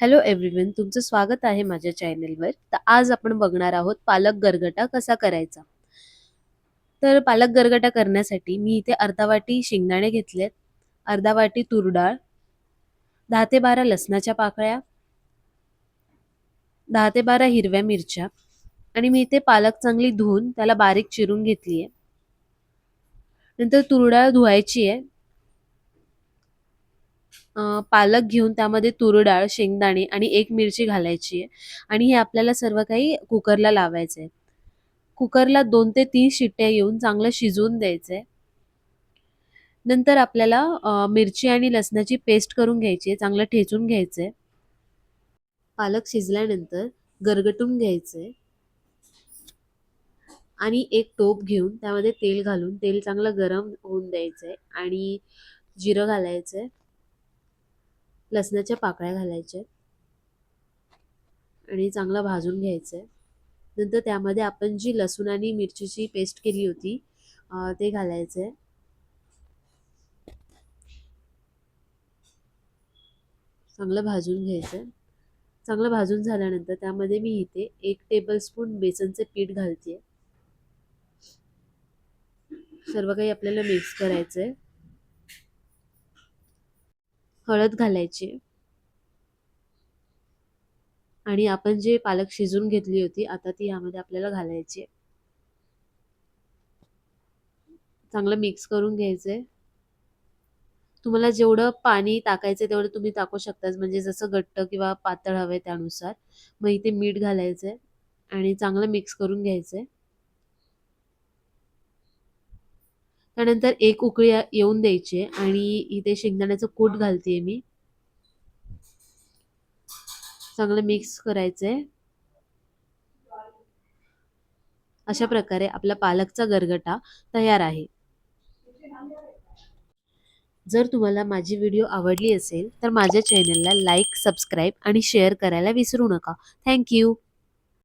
Hello everyone तुमचं स्वागत आहे माझ्या चॅनेलवर तर आज आपण बघणार आहोत पालक गरगटा कसा करायचा. तर पालक गरगटा करण्यासाठी मी इथे अर्धा वाटी शेंगदाणे घेतलेत. अर्धा वाटी तूर डाळ. दहा ते बारा लसणाच्या पाकळ्या. दहा ते बारा हिरव्या मिरच्या. आणि मी इथे पालक चांगली धुवून त्याला बारीक चिरून घेतली आहे नंतर तूर डाळ धुवायची आहे पालक घेऊन त्यामध्ये तूर डाळ शेंगदाणे आणि एक मिरची घालायची आहे. आणि हे आपल्याला सर्व काही कुकरला लावायचं आहे कुकरला दोन ते तीन शिट्ट्या येऊन चांगलं शिजवून द्यायचं आहे नंतर आपल्याला मिरची आणि लसणाची पेस्ट करून घ्यायची आहे. चांगलं ठेचून घ्यायचं आहे पालक शिजल्यानंतर गरगटून घ्यायचं आहे आणि एक टोप घेऊन त्यामध्ये तेल घालून तेल चांगलं गरम होऊन द्यायचं आहे आणि जिरं घालायचं आहे लसणाच्या पाकळ्या घालायच्या. आणि चांगलं भाजून घ्यायचं आहे नंतर त्यामध्ये आपण जी लसूण आणि मिरचीची पेस्ट केली होती ते घालायचं आहे चांगलं भाजून घ्यायचं आहे चांगलं भाजून झाल्यानंतर त्यामध्ये मी इथे एक टेबलस्पून बेसनचे पीठ घालते सर्व काही आपल्याला मिक्स करायचं आहे हळद घालायची. आणि आपण जे पालक शिजून घेतली होती आता ती यामध्ये आपल्याला घालायची. चांगलं मिक्स करून घ्यायचंय. तुम्हाला जेवढं पाणी टाकायचं तेवढं तुम्ही टाकू शकता म्हणजे जसं घट्ट किंवा पातळ हवे त्यानुसार. मग इथे मीठ घालायचंय. आणि चांगलं मिक्स करून घ्यायचंय. त्यानंतर एक उकळी येऊन द्यायची आणि इथे शेंगदाण्याचं कूट घालते मी. चांगलं मिक्स करायचंय. अशा प्रकारे आपला पालकचा गरगटा तयार आहे. जर तुम्हाला माझी व्हिडिओ आवडली असेल तर माझ्या चॅनलला लाईक सबस्क्राईब आणि शेअर करायला विसरू नका. थँक्यू